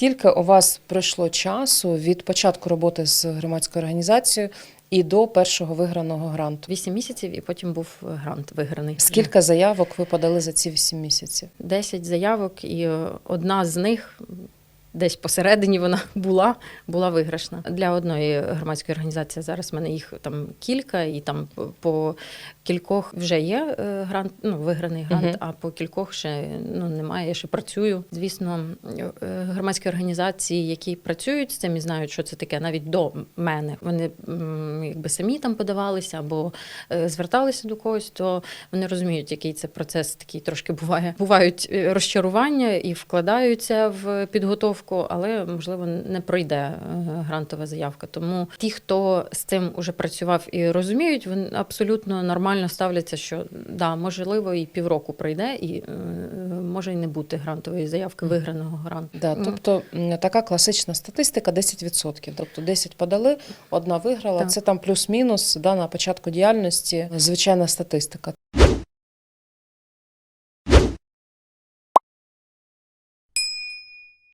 Скільки у вас пройшло часу від початку роботи з громадською організацією і до першого виграного гранту? Вісім місяців, і потім був грант виграний. Скільки заявок ви подали за ці вісім місяців? 10 заявок, і е, одна з них. Десь посередині вона була, була виграшна для одної громадської організації. Зараз в мене їх там кілька, і там по- кількох вже є е, грант, ну виграний грант, Мгм. а по кількох ще ну немає. Я ще працюю. Звісно, е, громадські організації, які працюють з цим і знають, що це таке, навіть до мене. Вони якби самі там подавалися або е, зверталися до когось, то вони розуміють, який це процес такий трошки буває. Бувають розчарування і вкладаються в підготовку, але можливо не пройде е, грантова заявка. Тому ті, хто з цим уже працював і розуміють, вони абсолютно нормально ставляться, що да, можливо, і півроку пройде, і е, може й не бути грантової заявки виграного гранту. Да, тобто така класична статистика 10%. Тобто 10 подали, одна виграла. Так. Це там плюс-мінус да, на початку діяльності. Звичайна статистика.